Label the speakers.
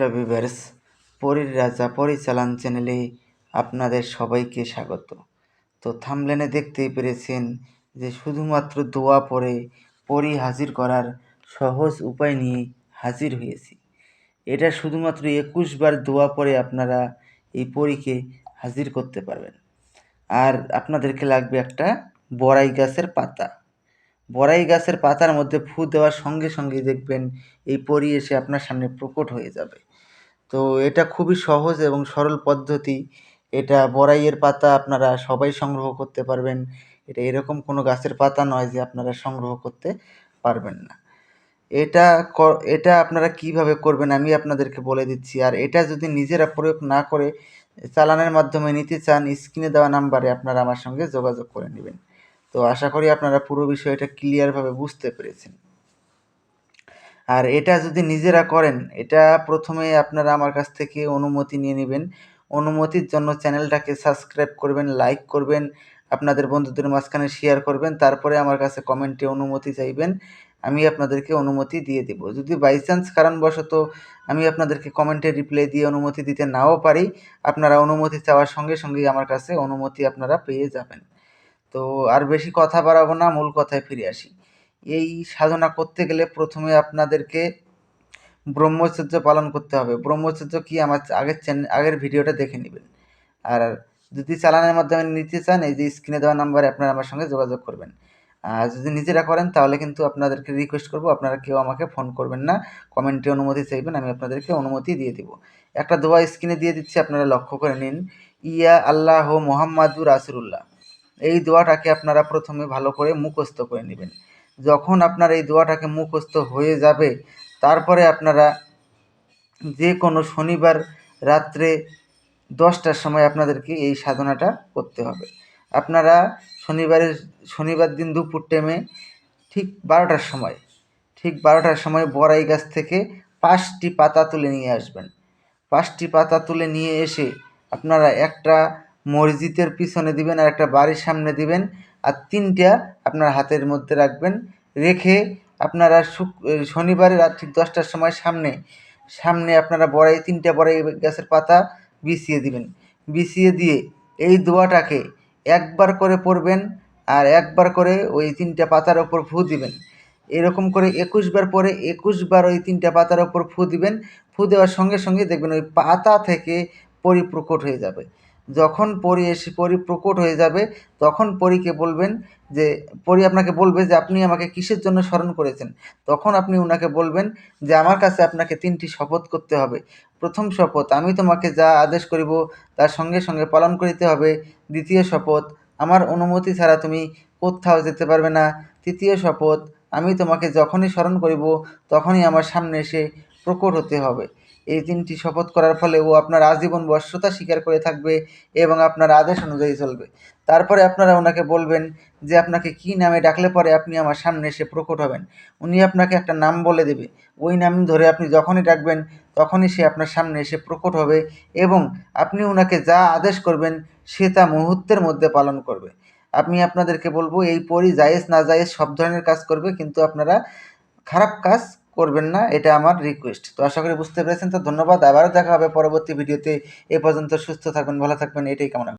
Speaker 1: Hello viewers পরীর রাজা পরিচালন চ্যানেলে আপনাদের সবাইকে স্বাগত। তো থামলেনে দেখতেই পেরেছেন যে শুধুমাত্র দোয়া পরে পরি হাজির করার সহজ উপায় নিয়ে হাজির হয়েছি। এটা শুধুমাত্র একুশ বার দোয়া পরে আপনারা এই পরীকে হাজির করতে পারবেন। আর আপনাদেরকে লাগবে একটা বড়াই গাছের পাতা। বড়াই গাছের পাতার মধ্যে ফু দেওয়ার সঙ্গে সঙ্গে দেখবেন এই পরি এসে আপনার সামনে প্রকট হয়ে যাবে। তো এটা খুবই সহজ এবং সরল পদ্ধতি। এটা বড়াইয়ের পাতা আপনারা সবাই সংগ্রহ করতে পারবেন। এটা এরকম কোনো গাছের পাতা নয় যে আপনারা সংগ্রহ করতে পারবেন না। এটা এটা আপনারা কীভাবে করবেন আমি আপনাদেরকে বলে দিচ্ছি। আর এটা যদি নিজেরা প্রয়োগ না করে চালানের মাধ্যমে নিতে চান, স্ক্রিনে দেওয়া নাম্বারে আপনারা আমার সঙ্গে যোগাযোগ করে নেবেন। তো আশা করি আপনারা পুরো বিষয়টা ক্লিয়ারভাবে বুঝতে পেরেছেন। আর এটা যদি নিজেরা করেন, এটা প্রথমে আপনারা আমার কাছ থেকে অনুমতি নিয়ে নেবেন। অনুমতির জন্য চ্যানেলটাকে সাবস্ক্রাইব করবেন, লাইক করবেন, আপনাদের বন্ধুদের মাঝখানে শেয়ার করবেন, তারপরে আমার কাছে কমেন্টে অনুমতি চাইবেন, আমি আপনাদেরকে অনুমতি দিয়ে দেব। যদি বাই চান্স কারণবশত আমি আপনাদেরকে কমেন্টে রিপ্লাই দিয়ে অনুমতি দিতে নাও পারি, আপনারা অনুমতি চাওয়ার সঙ্গে সঙ্গেই আমার কাছে অনুমতি আপনারা পেয়ে যাবেন। তো আর বেশি কথা বাড়াবো না, মূল কথায় ফিরে আসি। এই সাধনা করতে গেলে প্রথমে আপনাদেরকে ব্রহ্মচর্য পালন করতে হবে। ব্রহ্মচর্য কি? আমার আগের চ্যানেল আগের ভিডিওটা দেখে নেবেন। আর যদি চালানের মাধ্যমে নিতে চান, এই যে স্ক্রিনে দেওয়া নাম্বারে আপনারা আমার সঙ্গে যোগাযোগ করবেন। আর যদি নিজেরা করেন, তাহলে কিন্তু আপনাদেরকে রিকোয়েস্ট করব। আপনারা কেউ আমাকে ফোন করবেন না। কমেন্টে অনুমতি চাইবেন, আমি আপনাদেরকে অনুমতি দিয়ে দিব। একটা দোয়া স্ক্রিনে দিয়ে দিচ্ছি, আপনারা লক্ষ্য করে নিন। ইয়া আল্লাহ মোহাম্মদুর রাসুল্লাহ এই দোয়াটাকে আপনারা প্রথমে ভালো করে মুখস্থ করে নেবেন। যখন আপনার এই দোয়াটাকে মুখস্থ হয়ে যাবে, তারপরে আপনারা যে কোনো শনিবার রাত্রে দশটার সময় আপনাদেরকে এই সাধনাটা করতে হবে। আপনারা শনিবারের, শনিবার দিন দুপুর টাইমে ঠিক বারোটার সময়, ঠিক বারোটার সময় বড়াই গাছ থেকে পাঁচটি পাতা তুলে নিয়ে আসবেন। পাঁচটি পাতা তুলে নিয়ে এসে আপনারা একটা মসজিদের পিছনে দিবেন আর একটা বাড়ির সামনে দিবেন আর তিনটা আপনার হাতের মধ্যে রাখবেন। রেখে আপনারা শুক শনিবারে রাত ঠিক দশটার সময় সামনে সামনে আপনারা বড়াই, তিনটা বড়াই গাছের পাতা বিছিয়ে দিবেন। বিছিয়ে দিয়ে এই দোয়াটাকে একবার করে পড়বেন আর একবার করে ওই তিনটা পাতার ওপর ফু দিবেন। এরকম করে একুশবার পরে একুশবার ওই তিনটা পাতার ওপর ফু দিবেন। ফু দেওয়ার সঙ্গে সঙ্গে দেখবেন ওই পাতা থেকে পরিপ্রকট হয়ে যাবে। যখন পরি এসে পরি প্রকট হয়ে যাবে, তখন পরীকে বলবেন যে, পরি আপনাকে বলবে যে, আপনি আমাকে কিসের জন্য স্মরণ করেছেন? তখন আপনি ওনাকে বলবেন যে, আমার কাছে আপনাকে তিনটি শপথ করতে হবে। প্রথম শপথ, আমি তোমাকে যা আদেশ করিব, তার সঙ্গে সঙ্গে পালন করিতে হবে। দ্বিতীয় শপথ, আমার অনুমতি ছাড়া তুমি কোথাও যেতে পারবে না। তৃতীয় শপথ, আমি তোমাকে যখনই স্মরণ করিব, তখনই আমার সামনে এসে প্রকট হতে হবে। এই তিনটি শপথ করার ফলে ও আপনার আজীবন বর্ষতা স্বীকার করে থাকবে এবং আপনার আদেশ অনুযায়ী চলবে। তারপরে আপনারা ওনাকে বলবেন যে, আপনাকে কি নামে ডাকলে পরে আপনি আমার সামনে এসে প্রকট হবেন? উনি আপনাকে একটা নাম বলে দেবে। ওই নাম ধরে আপনি যখনই ডাকবেন, তখনই সে আপনার সামনে এসে প্রকট হবে এবং আপনি ওনাকে যা আদেশ করবেন, সে তা মুহূর্তের মধ্যে পালন করবে। আমি আপনাদেরকে বলব, এই পরই জায়েজ না জায়েজ সব ধরনের কাজ করবে, কিন্তু আপনারা খারাপ কাজ করবেন না, এটা আমার রিকোয়েস্ট তো আশা করি বুঝতে পেরেছেন, তো ধন্যবাদ, আবারও দেখা হবে পরবর্তী ভিডিওতে। এ পর্যন্ত সুস্থ থাকবেন, ভালো থাকবেন, এটাই কামনা